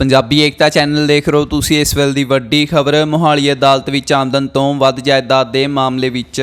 ਪੰਜਾਬੀ ਏਕਤਾ channel ਦੇਖ ਰਹੇ ਹੋ ਤੁਸੀਂ ਇਸ ਵੇਲੇ ਦੀ ਵੱਡੀ ਖਬਰ। ਮੋਹਾਲੀ ਅਦਾਲਤ ਵਿੱਚ ਆਮਦਨ ਤੋਂ ਵੱਧ ਜਾਇਦਾਦ ਦੇ ਮਾਮਲੇ ਵਿੱਚ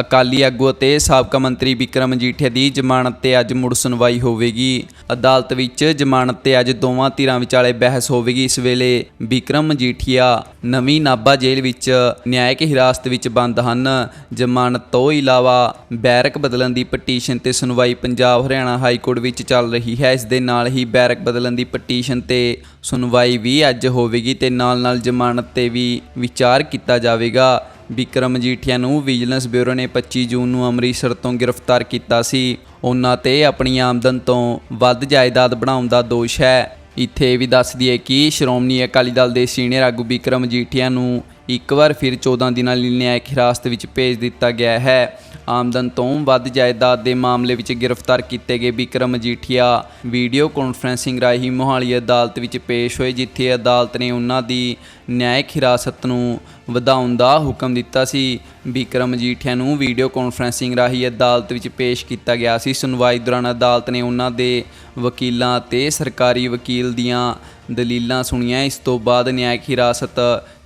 ਅਕਾਲੀ ਆਗੂ ਅਤੇ ਸਾਬਕਾ ਮੰਤਰੀ ਵਿਕਰਮ ਮਜੀਠੀਆ ਦੀ ਜ਼ਮਾਨਤ ਤੇ ਅੱਜ ਮੁੜ ਸੁਣਵਾਈ ਹੋਵੇਗੀ। ਅਦਾਲਤ ਵਿੱਚ ਜ਼ਮਾਨਤ ਤੇ ਅੱਜ ਦੋਵਾਂ ਧਿਰਾਂ ਵਿਚਾਲੇ ਬਹਿਸ ਹੋਵੇਗੀ। ਇਸ ਵੇਲੇ ਵਿਕਰਮ ਮਜੀਠੀਆ ਨਵੀਂ ਨਾਭਾ ਜੇਲ੍ਹ ਵਿੱਚ ਨਿਆਇਕ ਹਿਰਾਸਤ ਵਿੱਚ ਬੰਦ ਹਨ। ਜ਼ਮਾਨਤ ਤੋਂ ਇਲਾਵਾ ਬੈਰਕ ਬਦਲਣ ਦੀ ਪਟੀਸ਼ਨ ਤੇ ਸੁਣਵਾਈ ਪੰਜਾਬ ਹਰਿਆਣਾ ਹਾਈ ਕੋਰਟ ਵਿੱਚ ਚੱਲ ਰਹੀ ਹੈ। ਇਸ ਦੇ ਨਾਲ ਹੀ ਬੈਰਕ ਬਦਲਣ ਦੀ ਪਟੀਸ਼ਨ ਤੇ ਸੁਣਵਾਈ ਵੀ ਅੱਜ ਹੋਵੇਗੀ ਤੇ ਨਾਲ-ਨਾਲ ਜ਼ਮਾਨਤ ਤੇ ਵੀ ਵਿਚਾਰ ਕੀਤਾ ਜਾਵੇਗਾ। ਵਿਕਰਮ ਮਜੀਠੀਆ ਨੂੰ ਵਿਜੀਲੈਂਸ ਬਿਊਰੋ ਨੇ 25 ਜੂਨ ਨੂੰ ਅੰਮ੍ਰਿਤਸਰ ਤੋਂ ਗ੍ਰਿਫਤਾਰ ਕੀਤਾ ਸੀ। ਉਹਨਾਂ ਤੇ ਆਪਣੀ ਆਮਦਨ ਤੋਂ ਵੱਧ ਜਾਇਦਾਦ ਬਣਾਉਣ ਦਾ ਦੋਸ਼ ਹੈ। ਇੱਥੇ ਇਹ ਵੀ ਦੱਸ ਦਈਏ ਕਿ ਸ਼੍ਰੋਮਣੀ ਅਕਾਲੀ ਦਲ ਦੇ ਸੀਨੀਅਰ ਆਗੂ ਵਿਕਰਮ ਮਜੀਠੀਆ ਨੂੰ ਇੱਕ ਵਾਰ ਫਿਰ 14 ਦਿਨਾਂ ਲਈ ਨਿਆਇਕ ਹਿਰਾਸਤ ਵਿੱਚ ਭੇਜ ਦਿੱਤਾ ਗਿਆ ਹੈ। ਆਮਦਨ ਤੋਂ ਵੱਧ ਜਾਇਦਾਦ ਦੇ ਮਾਮਲੇ ਵਿੱਚ ਗ੍ਰਿਫਤਾਰ ਕੀਤੇ ਗਏ ਵਿਕਰਮ ਮਜੀਠੀਆ ਵੀਡੀਓ ਕਾਨਫਰੈਂਸਿੰਗ ਰਾਹੀਂ ਮੋਹਾਲੀ ਅਦਾਲਤ ਵਿੱਚ ਪੇਸ਼ ਹੋਏ, ਜਿੱਥੇ ਅਦਾਲਤ ਨੇ ਉਹਨਾਂ ਦੀ ਨਿਆਇਕ ਹਿਰਾਸਤ ਨੂੰ ਵਧਾਉਣ ਦਾ ਹੁਕਮ ਦਿੱਤਾ ਸੀ। ਵਿਕਰਮ ਮਜੀਠੀਆ ਨੂੰ ਵੀਡੀਓ ਕਾਨਫਰੈਂਸਿੰਗ ਰਾਹੀਂ ਅਦਾਲਤ ਵਿੱਚ ਪੇਸ਼ ਕੀਤਾ ਗਿਆ ਸੀ। ਸੁਣਵਾਈ ਦੌਰਾਨ ਅਦਾਲਤ ਨੇ ਉਹਨਾਂ ਦੇ ਵਕੀਲਾਂ ਅਤੇ ਸਰਕਾਰੀ ਵਕੀਲ ਦੀਆਂ ਦਲੀਲਾਂ ਸੁਣੀਆਂ। ਇਸ ਤੋਂ ਬਾਅਦ ਨਿਆਇਕ ਹਿਰਾਸਤ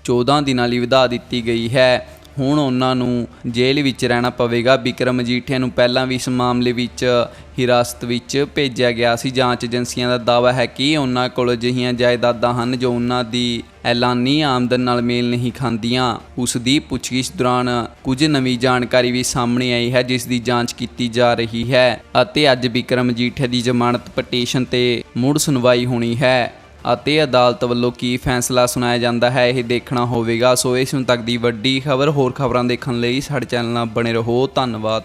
14 ਦਿਨਾਂ ਲਈ ਵਧਾ ਦਿੱਤੀ ਗਈ ਹੈ। ਹੁਣ ਉਹਨਾਂ ਨੂੰ ਜੇਲ੍ਹ ਵਿੱਚ ਰਹਿਣਾ ਪਵੇਗਾ। ਵਿਕਰਮ ਮਜੀਠੀਆ ਨੂੰ ਪਹਿਲਾਂ ਵੀ ਇਸ ਮਾਮਲੇ ਵਿੱਚ ਹਿਰਾਸਤ ਵਿੱਚ ਭੇਜਿਆ ਗਿਆ ਸੀ। ਜਾਂਚ ਏਜੰਸੀਆਂ ਦਾ ਦਾਅਵਾ ਹੈ ਕਿ ਉਹਨਾਂ ਕੋਲ ਅਜਿਹੀਆਂ ਜਾਇਦਾਦਾਂ ਹਨ ਜੋ ਉਹਨਾਂ ਦੀ ਐਲਾਨੀ ਆਮਦਨ ਨਾਲ ਮੇਲ ਨਹੀਂ ਖਾਂਦੀਆਂ। ਉਸ ਦੀ ਪੁੱਛਗਿੱਛ ਦੌਰਾਨ ਕੁਝ ਨਵੀਂ ਜਾਣਕਾਰੀ ਵੀ ਸਾਹਮਣੇ ਆਈ ਹੈ, ਜਿਸ ਦੀ ਜਾਂਚ ਕੀਤੀ ਜਾ ਰਹੀ ਹੈ ਅਤੇ ਅੱਜ ਵਿਕਰਮ ਮਜੀਠੀਆ ਦੀ ਜ਼ਮਾਨਤ ਪਟੀਸ਼ਨ ਤੇ ਮੁੜ ਸੁਣਵਾਈ ਹੋਣੀ ਹੈ। ਅਤੇ ਅਦਾਲਤ ਵੱਲੋਂ ਕੀ ਫੈਸਲਾ ਸੁਣਾਇਆ ਜਾਂਦਾ ਹੈ ਇਹ ਦੇਖਣਾ ਹੋਵੇਗਾ। ਸੋ ਇਸ ਹੁਣ ਤੱਕ ਦੀ ਵੱਡੀ ਖਬਰ, ਹੋਰ ਖਬਰਾਂ ਦੇਖਣ ਲਈ ਸਾਡੇ ਚੈਨਲ ਨਾਲ ਬਣੇ ਰਹੋ। ਧੰਨਵਾਦ।